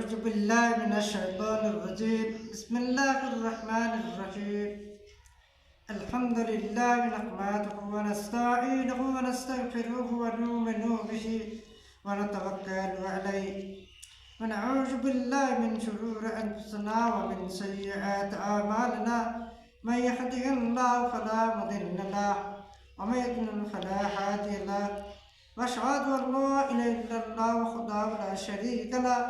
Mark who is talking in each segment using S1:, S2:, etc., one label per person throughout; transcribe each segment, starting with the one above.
S1: أعوذ بالله من الشيطان الرجيم. بسم الله الرحمن الرحيم. الحمد لله نحمده ونستعينه ونستغفره ونؤمن به ونتوكل عليه. ونعوذ بالله من شرور أنفسنا ومن سيئات أعمالنا. من يهده الله فلا مضل له ومن يضلل فلا هادي له. وأشهد أن لا إله إلا الله وحده لا شريك له.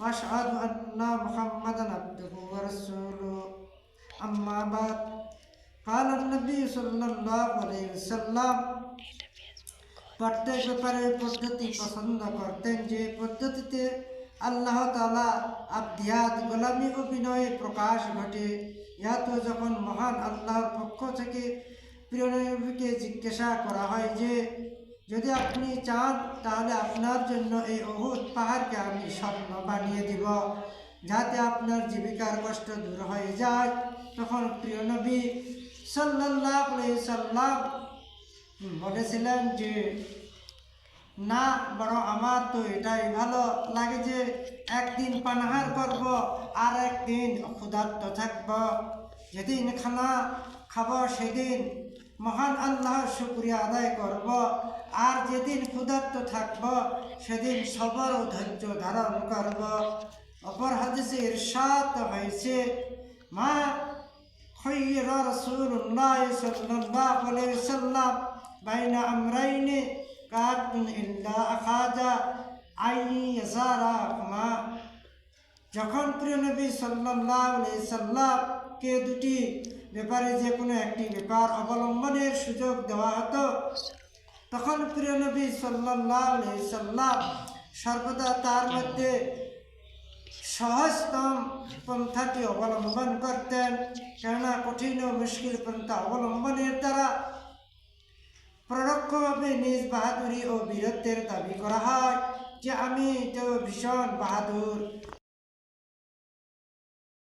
S1: واشهد ان محمدا عبده ورسوله اما بعد قال النبي صلى الله عليه وسلم প্রত্যেক ব্যাপারে পদ্ধতি পছন্দ করতেন যে পদ্ধতিতে আল্লাহ তালা আধ্যাত গোলামী অভিনয়ে প্রকাশ ঘটে ইয়াতো যখন মহান আল্লাহর পক্ষ থেকে প্রিয় নবীকে জিজ্ঞাসা করা হয় যে যদি আপনি চান, তাহলে আপনার জন্য এই অহুত পাহাড়কে আমি স্বপ্ন বানিয়ে দিব। যাতে আপনার জীবিকার কষ্ট দূর হয়ে যায়। তখন প্রিয় নবী সাল্লাহ সাল্লাম বলেছিলেন যে, না বরং আমার তো এটাই ভালো লাগে যে, একদিন পানাহার করব, আর একদিন ক্ষুধার্ত থাকব। যেদিন খানা খাব, সেদিন মহান আল্লাহর শুক্রিয়া আদায় করব আর যেদিন ক্ষুধার্ত থাকব সেদিন সবর ও ধৈর্য ধারণ করব অপর হাদিসে ইরশাদ হয়েছে মা خير رسول الله صلى الله عليه وسلم بين أمرين قاد إلا أخذ أي يزارهما যখন প্রিয় নবী সাল্লাহ সাল্লামকে দুটি ব্যাপারে যে কোনো একটি ব্যাপার অবলম্বনের সুযোগ দেওয়া হতো, তখন প্রিয় নবী সাল্লাহ সর্বদা তার মধ্যে সহজতম পন্থাটি অবলম্বন করতেন। কেননা কঠিন ও মুশকিল পন্থা অবলম্বনের দ্বারা পরোক্ষভাবে নিজ বাহাদুরি ও বীরত্বের দাবি করা হয় যে, আমি তো ভীষণ বাহাদুর।